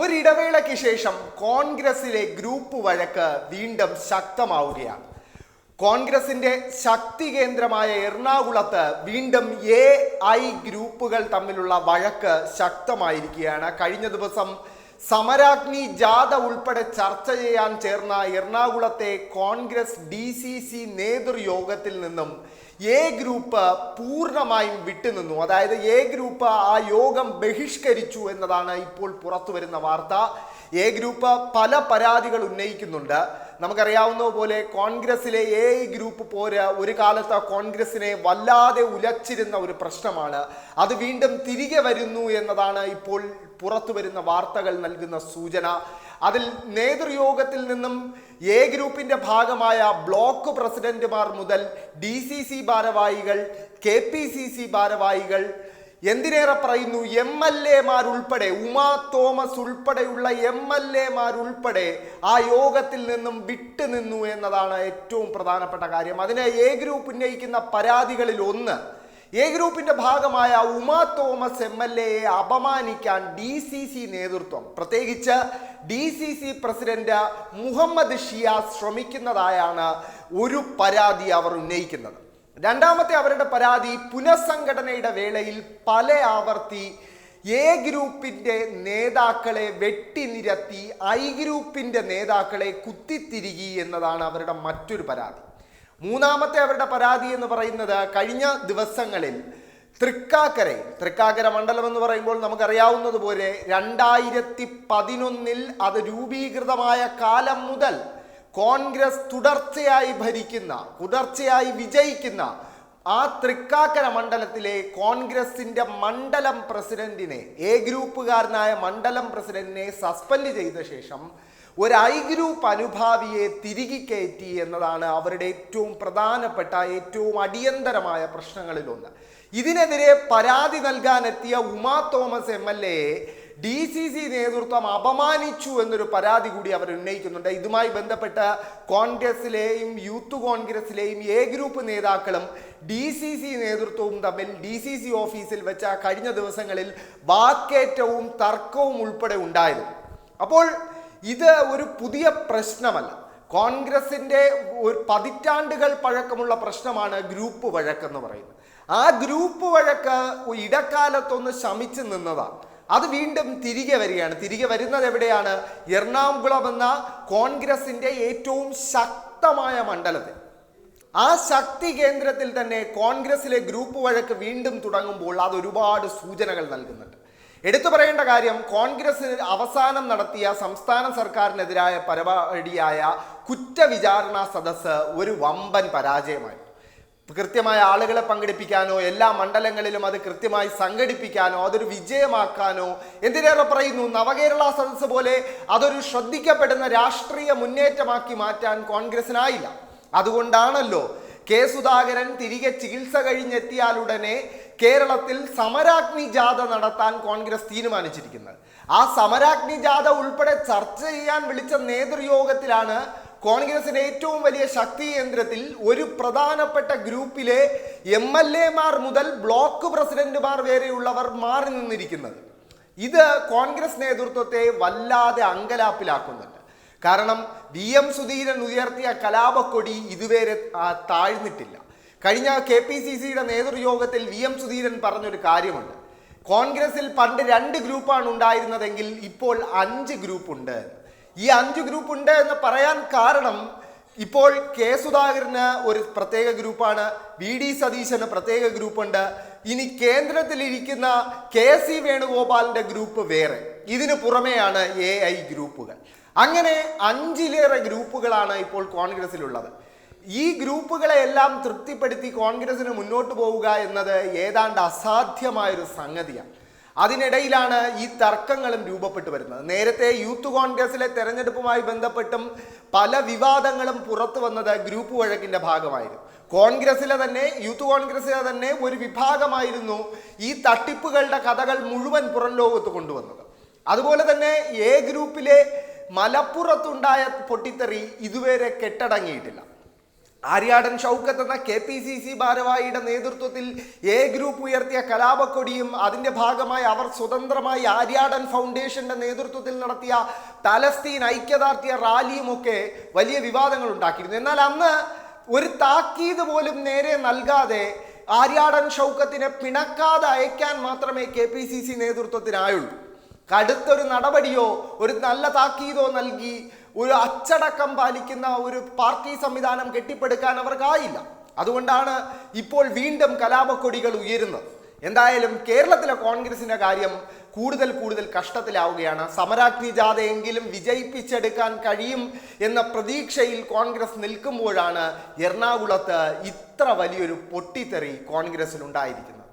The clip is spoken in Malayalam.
ഒരിടവേളയ്ക്ക് ശേഷം കോൺഗ്രസിലെ ഗ്രൂപ്പ് വഴക്ക് വീണ്ടും ശക്തമാവുകയാണ്. കോൺഗ്രസിന്റെ ശക്തി കേന്ദ്രമായ എറണാകുളത്ത് വീണ്ടും എ ഐ ഗ്രൂപ്പുകൾ തമ്മിലുള്ള വഴക്ക് ശക്തമായിരിക്കുകയാണ്. കഴിഞ്ഞ ദിവസം സമരാഗ്നി ജാഥ ഉൾപ്പെടെ ചർച്ച ചെയ്യാൻ ചേർന്ന എറണാകുളത്തെ കോൺഗ്രസ് ഡി സി സി നേതൃയോഗത്തിൽ നിന്നും എ ഗ്രൂപ്പ് പൂർണമായും വിട്ടുനിന്നു. അതായത് എ ഗ്രൂപ്പ് ആ യോഗം ബഹിഷ്കരിച്ചു എന്നതാണ് ഇപ്പോൾ പുറത്തു വരുന്ന വാർത്ത. എ ഗ്രൂപ്പ് പല പരാതികൾ ഉന്നയിക്കുന്നുണ്ട്. നമുക്കറിയാവുന്ന പോലെ കോൺഗ്രസിലെ എ ഐ ഗ്രൂപ്പ് പോര ഒരു കാലത്ത് കോൺഗ്രസിനെ വല്ലാതെ ഉലച്ചിരുന്ന ഒരു പ്രശ്നമാണ്. അത് വീണ്ടും തിരികെ വരുന്നു എന്നതാണ് ഇപ്പോൾ പുറത്തു വരുന്ന വാർത്തകൾ നൽകുന്ന സൂചന. അതിൽ നേതൃയോഗത്തിൽ നിന്നും എ ഗ്രൂപ്പിന്റെ ഭാഗമായ ബ്ലോക്ക് പ്രസിഡന്റുമാർ മുതൽ ഡി സി സി ഭാരവാഹികൾ കെ പി സി സി ഭാരവാഹികൾ എന്തിനേറെ പറയുന്നു? എം എൽ എമാരുൾപ്പെടെ ഉമാ തോമസ് ഉൾപ്പെടെയുള്ള എം എൽ എമാരുൾപ്പെടെ ആ യോഗത്തിൽ നിന്നും വിട്ടുനിന്നു എന്നതാണ് ഏറ്റവും പ്രധാനപ്പെട്ട കാര്യം. അതിനെ എ ഗ്രൂപ്പ് ഉന്നയിക്കുന്ന പരാതികളിൽ ഒന്ന് എ ഗ്രൂപ്പിന്റെ ഭാഗമായ ഉമാ തോമസ് എം എൽ എയെ അപമാനിക്കാൻ ഡി സി സി നേതൃത്വം പ്രത്യേകിച്ച് D C C president Muhammad Shiyas ശ്രമിക്കുന്നതായാണ് ഒരു പരാതി അവർ ഉന്നയിക്കുന്നത്. രണ്ടാമത്തെ അവരുടെ പരാതി പുനഃസംഘടനയുടെ വേളയിൽ പല ആവർത്തി എ ഗ്രൂപ്പിന്റെ നേതാക്കളെ വെട്ടിനിരത്തി ഐ ഗ്രൂപ്പിന്റെ നേതാക്കളെ കുത്തിത്തിരികി എന്നതാണ് അവരുടെ മറ്റൊരു പരാതി. മൂന്നാമത്തെ അവരുടെ പരാതി എന്ന് പറയുന്നത് കഴിഞ്ഞ ദിവസങ്ങളിൽ തൃക്കാക്കര തൃക്കാക്കര മണ്ഡലം എന്ന് പറയുമ്പോൾ നമുക്കറിയാവുന്നതുപോലെ രണ്ടായിരത്തി പതിനൊന്നിൽ അത് രൂപീകൃതമായ കാലം മുതൽ കോൺഗ്രസ് തുടർച്ചയായി ഭരിക്കുന്ന തുടർച്ചയായി വിജയിക്കുന്ന ആ തൃക്കാക്കര മണ്ഡലത്തിലെ കോൺഗ്രസിന്റെ മണ്ഡലം പ്രസിഡന്റിനെ എ ഗ്രൂപ്പുകാരനായ മണ്ഡലം പ്രസിഡന്റിനെ സസ്പെൻഡ് ചെയ്ത ശേഷം ഒരു ഐ ഗ്രൂപ്പ് അനുഭാവിയെ തിരികെ കയറ്റി എന്നതാണ് അവരുടെ ഏറ്റവും പ്രധാനപ്പെട്ട ഏറ്റവും അടിയന്തരമായ പ്രശ്നങ്ങളിലൊന്ന്. ഇതിനെതിരെ പരാതി നൽകാനെത്തിയ ഉമാ തോമസ് എം എൽ എയെ ഡി സി സി നേതൃത്വം അപമാനിച്ചു എന്നൊരു പരാതി കൂടി അവർ ഉന്നയിക്കുന്നുണ്ട്. ഇതുമായി ബന്ധപ്പെട്ട് കോൺഗ്രസിലെയും യൂത്ത് കോൺഗ്രസിലെയും എ ഗ്രൂപ്പ് നേതാക്കളും ഡി സി സി നേതൃത്വവും തമ്മിൽ ഡി സി സി ഓഫീസിൽ വെച്ച കഴിഞ്ഞ ദിവസങ്ങളിൽ വാക്കേറ്റവും തർക്കവും ഉൾപ്പെടെ ഉണ്ടായിരുന്നു. അപ്പോൾ ഇത് ഒരു പുതിയ പ്രശ്നമല്ല. കോൺഗ്രസിന്റെ ഒരു പതിറ്റാണ്ടുകൾ പഴക്കമുള്ള പ്രശ്നമാണ് ഗ്രൂപ്പ് വഴക്കെന്ന് പറയുന്നത്. ആ ഗ്രൂപ്പ് വഴക്ക് ഇടക്കാലത്തൊന്ന് ശമിച്ചു നിന്നതാണ്. അത് വീണ്ടും തിരികെ വരികയാണ്. തിരികെ വരുന്നത് എവിടെയാണ്? എറണാകുളം എന്ന കോൺഗ്രസിന്റെ ഏറ്റവും ശക്തമായ മണ്ഡലത്തിൽ. ആ ശക്തി കേന്ദ്രത്തിൽ തന്നെ കോൺഗ്രസിലെ ഗ്രൂപ്പ് വഴക്ക് വീണ്ടും തുടങ്ങുമ്പോൾ അത് ഒരുപാട് സൂചനകൾ നൽകുന്നുണ്ട്. എടുത്തു പറയേണ്ട കാര്യം കോൺഗ്രസ് അവസാനം നടത്തിയ സംസ്ഥാന സർക്കാരിനെതിരായ പരിപാടിയായ കുറ്റവിചാരണ സദസ്സ് ഒരു വമ്പൻ പരാജയമായി. കൃത്യമായ ആളുകളെ പങ്കെടുപ്പിക്കാനോ എല്ലാ മണ്ഡലങ്ങളിലും അത് കൃത്യമായി സംഘടിപ്പിക്കാനോ അതൊരു വിജയമാക്കാനോ എന്തിനേറെ പറയുന്നു? നവകേരള സദസ്സ് പോലെ അതൊരു ശ്രദ്ധിക്കപ്പെടുന്ന രാഷ്ട്രീയ മുന്നേറ്റമാക്കി മാറ്റാൻ കോൺഗ്രസിനായില്ല. അതുകൊണ്ടാണല്ലോ കെ സുധാകരൻ തിരികെ ചികിത്സ കഴിഞ്ഞെത്തിയാലുടനെ കേരളത്തിൽ സമരാഗ്നി ജാഥ നടത്താൻ കോൺഗ്രസ് തീരുമാനിച്ചിരിക്കുന്നത്. ആ സമരാഗ്നി ജാഥ ഉൾപ്പെടെ ചർച്ച ചെയ്യാൻ വിളിച്ച നേതൃയോഗത്തിലാണ് കോൺഗ്രസിന്റെ ഏറ്റവും വലിയ ശക്തി കേന്ദ്രത്തിൽ ഒരു പ്രധാനപ്പെട്ട ഗ്രൂപ്പിലെ എം എൽ എമാർ മുതൽ ബ്ലോക്ക് പ്രസിഡന്റുമാർ വരെയുള്ളവർ മാറി നിന്നിരിക്കുന്നത്. ഇത് കോൺഗ്രസ് നേതൃത്വത്തെ വല്ലാതെ അങ്കലാപ്പിലാക്കുന്നുണ്ട്. കാരണം വി എം സുധീരൻ ഉയർത്തിയ കലാപക്കൊടി ഇതുവരെ താഴ്ന്നിട്ടില്ല. കഴിഞ്ഞ കെ പി സി സിയുടെ നേതൃയോഗത്തിൽ വി എം സുധീരൻ പറഞ്ഞൊരു കാര്യമുണ്ട്. കോൺഗ്രസിൽ പണ്ട് രണ്ട് ഗ്രൂപ്പാണ് ഉണ്ടായിരുന്നതെങ്കിൽ ഇപ്പോൾ അഞ്ച് ഗ്രൂപ്പ് ഉണ്ട് ഈ അഞ്ച് ഗ്രൂപ്പ് ഉണ്ട് എന്ന് പറയാൻ കാരണം ഇപ്പോൾ കെ സുധാകരന് ഒരു പ്രത്യേക ഗ്രൂപ്പാണ് വി ഡി സതീശന് പ്രത്യേക ഗ്രൂപ്പുണ്ട്. ഇനി കേന്ദ്രത്തിലിരിക്കുന്ന കെ സി വേണുഗോപാലിന്റെ ഗ്രൂപ്പ് വേറെ. ഇതിനു പുറമെയാണ് എ ഐ ഗ്രൂപ്പുകൾ. അങ്ങനെ അഞ്ചിലേറെ ഗ്രൂപ്പുകളാണ് ഇപ്പോൾ കോൺഗ്രസിലുള്ളത് ഈ ഗ്രൂപ്പുകളെ എല്ലാം തൃപ്തിപ്പെടുത്തി കോൺഗ്രസിന് മുന്നോട്ട് പോവുക എന്നത് ഏതാണ്ട് അസാധ്യമായൊരു സംഗതിയാണ്. അതിനിടയിലാണ് ഈ തർക്കങ്ങളും രൂപപ്പെട്ടു വരുന്നത്. നേരത്തെ യൂത്ത് കോൺഗ്രസിലെ തെരഞ്ഞെടുപ്പുമായി ബന്ധപ്പെട്ടും പല വിവാദങ്ങളും പുറത്തു വന്നത് ഗ്രൂപ്പ് വഴക്കിന്റെ ഭാഗമായിരുന്നു. കോൺഗ്രസിലെ തന്നെ യൂത്ത് കോൺഗ്രസിലെ തന്നെ ഒരു വിഭാഗമായിരുന്നു ഈ തട്ടിപ്പുകളുടെ കഥകൾ മുഴുവൻ പുറം ലോകത്ത് കൊണ്ടുവന്നത്. അതുപോലെ തന്നെ എ ഗ്രൂപ്പിലെ മലപ്പുറത്തുണ്ടായ പൊട്ടിത്തെറി ഇതുവരെ കെട്ടടങ്ങിയിട്ടില്ല. ആര്യാടൻ ഷൗക്കത്ത് എന്ന കെ പി സി സി ഭാരവാഹിയുടെ നേതൃത്വത്തിൽ എ ഗ്രൂപ്പ് ഉയർത്തിയ കലാപക്കൊടിയും അതിന്റെ ഭാഗമായി അവർ സ്വതന്ത്രമായി ആര്യാടൻ ഫൗണ്ടേഷന്റെ നേതൃത്വത്തിൽ നടത്തിയ പലസ്തീൻ ഐക്യദാർഢ്യ റാലിയും ഒക്കെ വലിയ വിവാദങ്ങൾ ഉണ്ടാക്കിയിരുന്നു. എന്നാൽ അന്ന് ഒരു താക്കീത് പോലും നേരെ നൽകാതെ ആര്യാടൻ ഷൗക്കത്തിനെ പിണക്കാതെ അയക്കാൻ മാത്രമേ കെ പി സി സി നേതൃത്വത്തിനായുള്ളൂ. കടുത്തൊരു നടപടിയോ ഒരു നല്ല താക്കീതോ നൽകി ഒരു അച്ചടക്കം പാലിക്കുന്ന ഒരു പാർട്ടി സംവിധാനം കെട്ടിപ്പടുക്കാൻ അവർക്കായില്ല. അതുകൊണ്ടാണ് ഇപ്പോൾ വീണ്ടും കലാപക്കൊടികൾ ഉയരുന്നത്. എന്തായാലും കേരളത്തിലെ കോൺഗ്രസിന്റെ കാര്യം കൂടുതൽ കൂടുതൽ കഷ്ടത്തിലാവുകയാണ്. സമരാഗ്നി ജാഥയെങ്കിലും വിജയിപ്പിച്ചെടുക്കാൻ കഴിയും എന്ന പ്രതീക്ഷയിൽ കോൺഗ്രസ് നിൽക്കുമ്പോഴാണ് എറണാകുളത്ത് ഇത്ര വലിയൊരു പൊട്ടിത്തെറി കോൺഗ്രസിൽ ഉണ്ടായിരിക്കുന്നത്